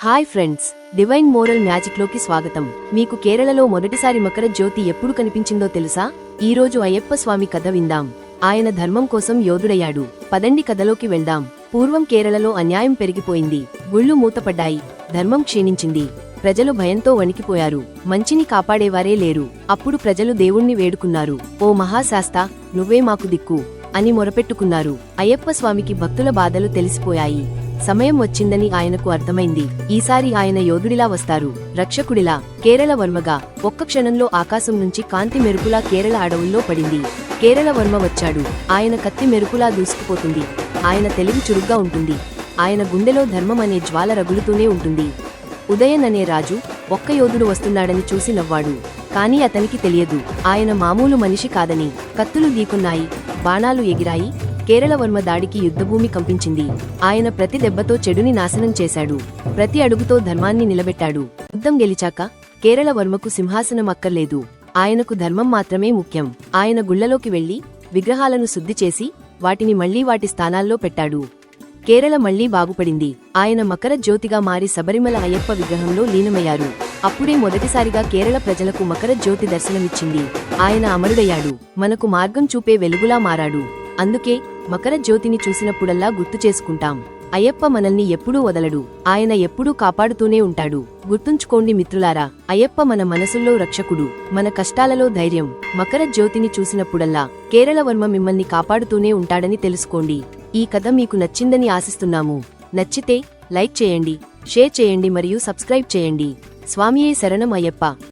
Hi friends divine moral మ్యాజిక్లోకి స్వాగతం. మీకు కేరళలో మొదటిసారి మకర జ్యోతి ఎప్పుడు కనిపించిందో తెలుసా? ఈ రోజు అయ్యప్ప స్వామి కథ విందాం. ఆయన ధర్మం కోసం యోధుడయ్యాడు. పదండి కథలోకి వెళ్దాం. పూర్వం కేరళలో అన్యాయం పెరిగిపోయింది. గుళ్ళు మూతపడ్డాయి. ధర్మం క్షీణించింది. ప్రజలు భయంతో వణికిపోయారు. మంచిని కాపాడేవారే లేరు. అప్పుడు ప్రజలు దేవుణ్ణి వేడుకున్నారు. ఓ మహాశాస్త నువ్వే మాకు దిక్కు అని మొరపెట్టుకున్నారు. అయ్యప్ప స్వామికి భక్తుల బాధలు తెలిసిపోయాయి. సమయం వచ్చిందని ఆయనకు అర్థమైంది. ఈసారి ఆయన యోధుడిలా వస్తారు రక్షకుడిలా కేరళ వర్మగా. ఒక్క క్షణంలో ఆకాశం నుంచి కాంతి మెరుపులా కేరళ అడవుల్లో పడింది. కేరళ వర్మ వచ్చాడు. ఆయన కత్తి మెరుపులా దూసుకుపోతుంది. ఆయన తెలివి చురుగ్గా ఉంటుంది. ఆయన గుండెలో ధర్మం అనే జ్వాల రగులుతూనే ఉంటుంది. ఉదయన్ అనే రాజు ఒక్క యోధుడు వస్తున్నాడని చూసి నవ్వాడు. కాని అతనికి తెలియదు. ఆయన మామూలు మనిషి కాదని. కత్తులు దీకున్నాయి బాణాలు ఎగిరాయి కేరళవర్మ దాడికి యుద్ధభూమి కంపించింది. ఆయన ప్రతి దెబ్బతో చెడుని నాశనం చేశాడు. ప్రతి అడుగుతో ధర్మాన్ని నిలబెట్టాడు. యుద్ధం గెలిచాక కేరళవర్మకు సింహాసనం అక్కర్లేదు. ఆయనకు ధర్మం మాత్రమే ముఖ్యం. ఆయన గుళ్ళలోకి వెళ్ళి విగ్రహాలను శుద్ధి చేసి వాటిని మళ్ళీ వాటి స్థానాల్లో పెట్టాడు. కేరళ మళ్ళీ బాగుపడింది. ఆయన మకర జ్యోతిగా మారి శబరిమల అయ్యప్ప విగ్రహంలో లీనమయ్యారు. అప్పుడే మొదటిసారిగా కేరళ ప్రజలకు మకర జ్యోతి దర్శనమిచ్చింది. ఆయన అమరుడయ్యాడు. మనకు మార్గం చూపే వెలుగులా మారాడు. అందుకే మకర జ్యోతిని చూసినప్పుడల్లా గుర్తు చేసుకుంటాం. అయ్యప్ప మనల్ని ఎప్పుడూ వదలడు. ఆయన ఎప్పుడూ కాపాడుతూనే ఉంటాడు. గుర్తుంచుకోండి మిత్రులారా అయ్యప్ప మన మనసుల్లో రక్షకుడు. మన కష్టాలలో ధైర్యం. మకర జ్యోతిని చూసినప్పుడల్లా కేరళవర్మ మిమ్మల్ని కాపాడుతూనే ఉంటాడని తెలుసుకోండి. ఈ కథ మీకు నచ్చిందని ఆశిస్తున్నాము. నచ్చితే లైక్ చేయండి షేర్ చేయండి మరియు సబ్స్క్రైబ్ చేయండి. స్వామియే శరణం అయ్యప్ప.